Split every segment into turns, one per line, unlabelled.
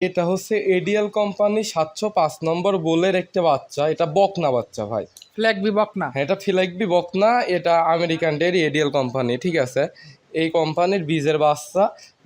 এটা হচ্ছে ADL company সাতশো পাঁচ নম্বর বোলের একটা বাচ্চা। এটা বকনা বাচ্চা ভাই।
ফ্ল্যাগ বিবক না
হ্যাঁ এটা ফিলাইকবি বকনা এটা আমেরিকান ডেরি এডিএল কোম্পানি ঠিক আছে? এই কোম্পানির বীজের বাচ্চা।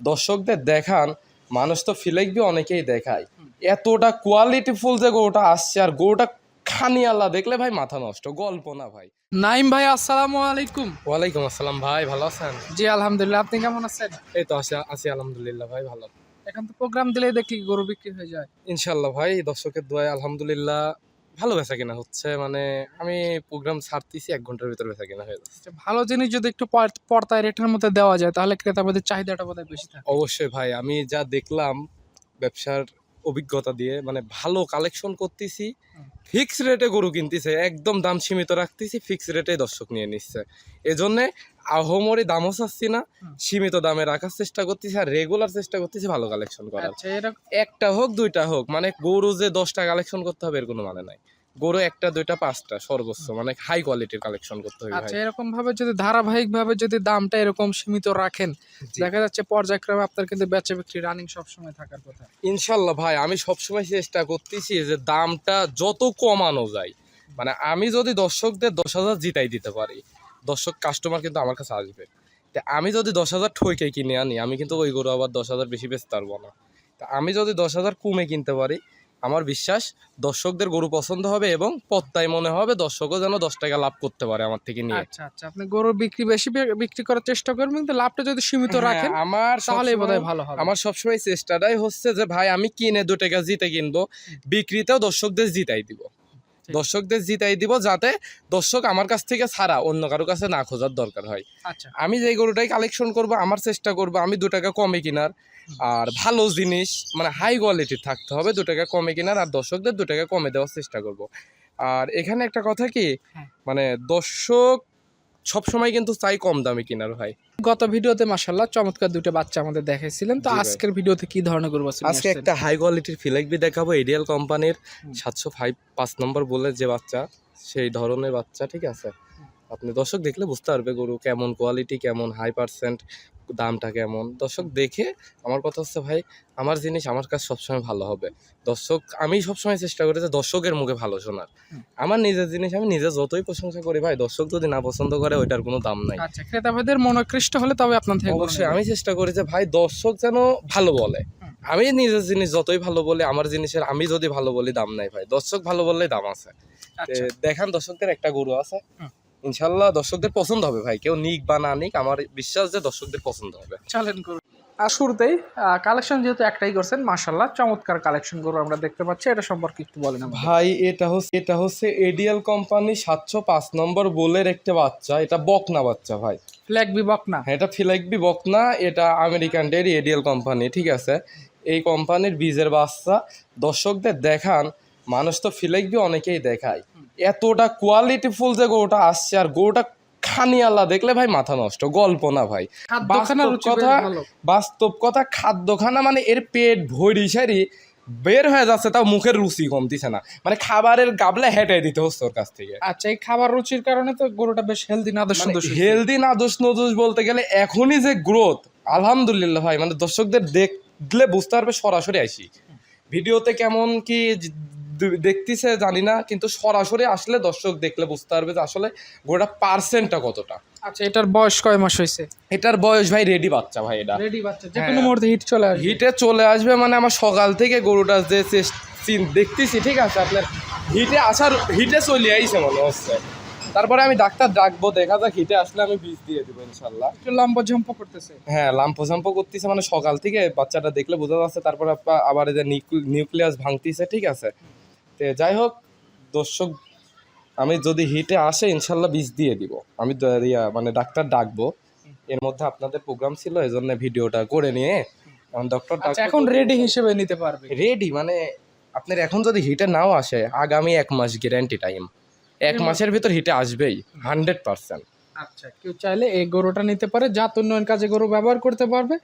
দর্শকদের দেখান মানুষ তো ফিলাইকবি অনেকেই দেখায়। এতটা কোয়ালিটিফুল যে গরুটা আসছে আর গরুটা খানি আল্লাহ দেখলে ভাই মাথা নষ্ট। গল্প না ভাই।
নাইম ভাই আসসালামু আলাইকুম।
ওয়ালাইকুম আসসালাম ভাই ভালো আছেন?
জি আলহামদুলিল্লাহ আপনি কেমন আছেন?
এই তো আছি আছি আলহামদুলিল্লাহ ভাই ভালো।
এখন তো প্রোগ্রাম দিলে দেখি গরু বিক্রি হয়ে যায়।
ইনশাল্লাহ ভাই দর্শকের দোয়ায় আলহামদুলিল্লাহ ভালো বেচা কিনা হচ্ছে। মানে আমি প্রোগ্রাম ছাড়তেছি এক ঘণ্টার ভিতরে বেচা কিনা হয়ে যাচ্ছে।
আচ্ছা, ভালো জিনিস যদি একটু পর- পর্দায় রেটের মধ্যে দেওয়া যায় তাহলে ক্রেতাবাদের চাহিদাটা বোধহয় বেশি থাকে।
অবশ্যই ভাই আমি যা দেখলাম ব্যবসার অভিজ্ঞতা দিয়ে মানে ভালো কালেকশন করতেছি। ফিক্স রেটে গরু কিনতেছে একদম দাম সীমিত রাখতেছি ফিক্স রেটে দর্শক নিয়ে নিচ্ছে। এজন্যে আহমরি দামও চাচ্ছি না সীমিত দামে রাখার চেষ্টা করতেছি আর রেগুলার চেষ্টা করতেছি ভালো কালেকশন করার।
আচ্ছা
একটা হোক দুইটা হোক মানে গরু যে দশটা কালেকশন করতে হবে এর কোনো মানে নাই। গরু একটা দুইটা পাঁচটা সর্বোচ্চ মানে হাই কোয়ালিটির কালেকশন করতে হবে
আচ্ছা এরকম ভাবে যদি ধারাবাহিক ভাবে যদি দামটা এরকম সীমিত রাখেন দেখা যাচ্ছে পর্যায়ক্রমে আপনার কিন্তু বেচা বিক্রি রানিং সবসময় থাকার কথা।
ইনশাল্লাহ ভাই আমি সবসময় চেষ্টা করতেছি যে দামটা যত কমানো যায় মানে আমি যদি দর্শকদের দশ হাজার জিতাই দিতে পারি দর্শক কাস্টমার কিন্তু আমার কাছে আসবে। তা আমি যদি দশ হাজার ঠইকে কিনে আনি আমি কিন্তু ওই গরু আবার দশ হাজার বেশি বেচতে পারব না। তা আমি যদি দশ হাজার কমে কিনতে পারি আমার বিশ্বাস দর্শকদের গরু পছন্দ হবে এবং পত্তায় মনে হবে দর্শকও যেন দশ টাকা লাভ করতে পারে আমার থেকে নিয়ে।
আচ্ছা আচ্ছা আপনি গরু বিক্রি বেশি বিক্রি করার চেষ্টা করবেন কিন্তু লাভটা যদি সীমিত
হ্যাঁ,
রাখেন
আমার তাহলে
বোধহয় ভালো হবে।
আমার সবসময় চেষ্টাটাই হচ্ছে যে ভাই আমি কিনে দু টাকা জিতে কিনবো বিক্রিতেও দর্শকদের জিতাই দিব। দর্শকদের জিতাই দিব যাতে দর্শক আমার কাছ থেকে ছাড়া অন্য কারও কাছে না খোঁজার দরকার হয়।
আচ্ছা।
আমি যে গরুটাই কালেকশন করব আমার চেষ্টা করব আমি দু টাকা কমে কিনার। আর ভালো জিনিস মানে হাই কোয়ালিটির থাকতে হবে দু টাকা কমে কিনার আর দর্শকদের দু টাকা কমে দেওয়ার চেষ্টা করব। আর এখানে একটা কথা কি
হ্যাঁ।
মানে দর্শক সবসময় কিন্তু চাই কম দামে কেনার ভাই।
গত ভিডিওতে মাসাল্লাহ চমৎকার দুটো বাচ্চা আমাদের দেখাইছিলেন। তো আজকের ভিডিওতে কি ধরনের গরু
আজকে একটা হাই কোয়ালিটির ফিলেকবি দেখাবো এডিএল কোম্পানির সাতশো ফাইভ পাঁচ নম্বর বলে যে বাচ্চা সেই ধরনের বাচ্চা ঠিক আছে? আপনি দর্শক দেখলে বুঝতে পারবে গরু কেমন কোয়ালিটি কেমন হাই পার্সেন্ট দামটা কেমন? দর্শক দেখে আমার কথা হচ্ছে ভাই আমার জিনিস আমার কাছে সবসময় ভালো হবে। দর্শক আমি সবসময় চেষ্টা করি যে দর্শকের মুখে ভালো শোনার। আমার নিজের জিনিস আমি নিজে যতই প্রশংসা করি ভাই দর্শক যদি না পছন্দ করে ওইটার কোনো দাম নাই।
আচ্ছা মনোকৃষ্ট হলে তবে আপনার থেকে
অবশ্যই আমি চেষ্টা করি যে ভাই দর্শক যেন ভালো বলে। আমি নিজের জিনিস যতই ভালো বলি আমার জিনিসের আমি যদি ভালো বলি দাম নাই ভাই। দর্শক ভালো বললেই দাম আছে।
আচ্ছা।
দেখান দর্শকদের একটা গরু আছে। ইনশাল্লাহ দর্শকদের পছন্দ হবে ভাই। কেউ নিক বা না নিক আমার বিশ্বাস যে দর্শকদের পছন্দ হবে।
চলেন গরু আর শুরুতেই কালেকশন যেহেতু একটাই করছেন মাশাল্লাহ চমৎকার কালেকশন গরু আমরা দেখতে পাচ্ছি। এটা সম্পর্কে একটু বলেন।
ভাই এটা হচ্ছে এটা হচ্ছে এডিএল কোম্পানি সাতশো পাঁচ নম্বর বোলের একটা বাচ্চা। এটা বকনা বাচ্চা ভাই।
ফ্ল্যাগ বিবক না
হ্যাঁ এটা ফিলাইকবি বকনা এটা আমেরিকান ডেরি এডিএল কোম্পানি ঠিক আছে? এই কোম্পানির বীজের বাচ্চা। দর্শকদের দেখান মানুষ তো ফিলাইকবি অনেকেই দেখায়। এতটা কোয়ালিটিফুল যে গরুটা আসছে আর গরুটা খানি আল্লাহ দেখলে ভাই মাথা নষ্ট। গল্প না ভাই। বাস্তব কথা। বাস্তব কথা খাদ্যখানা মানে এর পেট ভরি সারি বের হয়ে যাচ্ছে তাও মুখের রুচি কমতিছে না। মানে খাবারের গাবলা হেঁটে দিতে হচ্ছে ওর কাছ থেকে।
আচ্ছা এই খাবার রুচির কারণে তো গরুটা বেশ হেলদি না দোষ
হেলদি না দোষ নদোষ বলতে গেলে এখনই যে গ্রোথ আলহামদুলিল্লাহ ভাই মানে দর্শকদের দেখলে বুঝতে পারবে সরাসরি আসি। ভিডিওতে কেমন কি দেখতেছে জানি না কিন্তু সরাসরি আসলে দর্শক দেখলে বুঝতে পারবে যে আসলে গোটা পার্সেন্টটা কতটা।
আচ্ছা এটার বয়স কয় মাস হয়েছে?
এটার বয়স ভাই রেডি বাচ্চা ভাই এটা।
রেডি বাচ্চা যে
হ্যাঁ।
কোনো মুহূর্তে হিট চলে আসবে।
হিটে চলে আসবে মানে আমার সকাল থেকে গরুটা যে দেখতেছি ঠিক আছে আপনার হিটে আসার হিটে চলে আইছে মনে হচ্ছে। তারপরে আমি ডাক্তার ডাকবো দেখা যাক হিটে আসলে আমি বীজ দিয়ে দেবো ইনশাল্লাহ।
একটু লম্বা ঝম্প করতেছে।
হ্যাঁ লাম্পো জাম্পো করতেছে মানে সকাল থেকে বাচ্চাটা দেখলে বোঝা যাচ্ছে তারপরে আবার যে নিউক্লিয়াস ভাঙতিছে ঠিক আছে। তো যাই হোক দর্শক আমি যদি হিটে আসে ইনশাল্লাহ বীজ দিয়ে দিব। আমি মানে ডাক্তার ডাকবো। এর মধ্যে আপনাদের প্রোগ্রাম ছিল এই জন্য ভিডিওটা করে নিয়ে এখন ডক্টর
আচ্ছা এখন রেডি হিসেবে নিতে পারবে।
রেডি মানে আপনার এখন যদি হিটে নাও আসে আগামী এক মাস গ্যারান্টি টাইম এক মাসের ভিতর হিটে আসবেই হান্ড্রেড পার্সেন্ট
আচ্ছা কেউ চাইলে এই গরুটা নিতে পারে জাত উন্নয়ন কাজে গরু ব্যবহার করতে পারবে।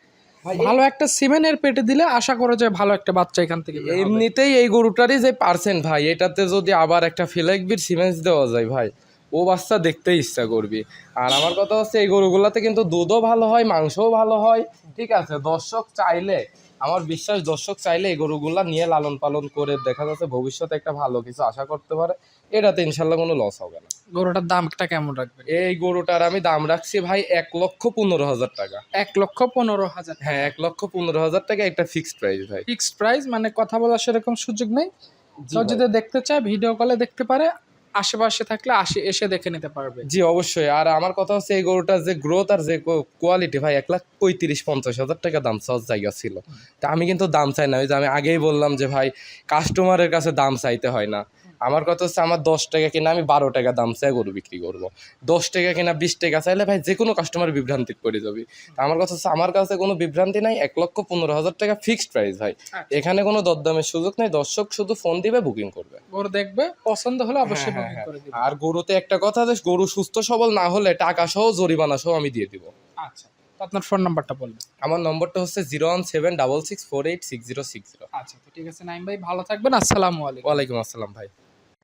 ভালো একটা সিমেনের পেটে দিলে আশা করা যায় ভালো একটা বাচ্চা এখান থেকে
এমনিতেই এই গরুটারই যে পার্সেন্ট ভাই এটাতে যদি আবার একটা ফিলাইকবির সিমেন্স দেওয়া যায় ভাই ও বাচ্চা দেখতে ইচ্ছা করবি। আর আমার কথা হচ্ছে এই গরুগুলাতে কিন্তু দুধও ভালো হয় মাংসও ভালো হয় ঠিক আছে? দর্শক চাইলে আমার বিশ্বাস দর্শক চাইলে এই গরুগুলা নিয়ে লালন পালন করে দেখা যাচ্ছে ভবিষ্যতে একটা ভালো কিছু আশা করতে পারে। এটাতে ইনশাল্লাহ কোনো লস হবে না।
গরুটার দামটা কেমন রাখবে
এই গরুটার আমি দাম রাখছি ভাই এক লক্ষ পনেরো হাজার টাকা।
এক লক্ষ পনেরো হাজার
হ্যাঁ এক লক্ষ পনেরো হাজার টাকা একটা ফিক্সড প্রাইস ভাই।
ফিক্সড প্রাইস মানে কথা বলার সেরকম সুযোগ নেই। যদি দেখতে চায় ভিডিও কলে দেখতে পারে। আশেপাশে থাকলে আসে, এসে দেখে নিতে পারবে।
জি, অবশ্যই। আর আমার কথা হচ্ছে এই গরুটার যে গ্রোথ আর যে কোয়ালিটি ভাই, এক লাখ পঁয়ত্রিশ, পঞ্চাশ হাজার টাকা দাম চাওয়ার জায়গা ছিল। তা আমি কিন্তু দাম চাই না। ওই যে আমি আগেই বললাম যে, ভাই কাস্টমারের কাছে দাম চাইতে হয় না। আমার কথা হচ্ছে আমার দশ টাকা কিনা আমি বারো টাকা দাম চাই গরু বিক্রি করব। দশ টাকা কিনা বিশ টাকা চাইলে ভাই যে কোনো কাস্টমার বিভ্রান্তি পড়ে যাবে। তা আমার কথা হচ্ছে আমার কাছে কোনো বিভ্রান্তি নাই এক লক্ষ পনেরো হাজার টাকা ফিক্সড প্রাইস ভাই। এখানে কোনো দরদামের সুযোগ নেই দর্শক শুধু ফোন দিবে বুকিং করবে।
গরু দেখবে পছন্দ হলে অবশ্যই
হ্যাঁ,
বুকিং
হ্যাঁ, আর গরুতে একটা কথা যে গরু সুস্থ সবল না হলে টাকা সহ জরিমানা সহ আমি দিয়ে দিব।
আচ্ছা আপনার ফোন নাম্বারটা বলবেন।
আমার নম্বরটা হচ্ছে zero one seven double six four eight six zero six zero
আচ্ছা তো ঠিক আছে নাইম ভাই ভালো থাকবেন আসসালামু আলাইকুম।
ওয়ালাইকুম আসসালাম ভাই।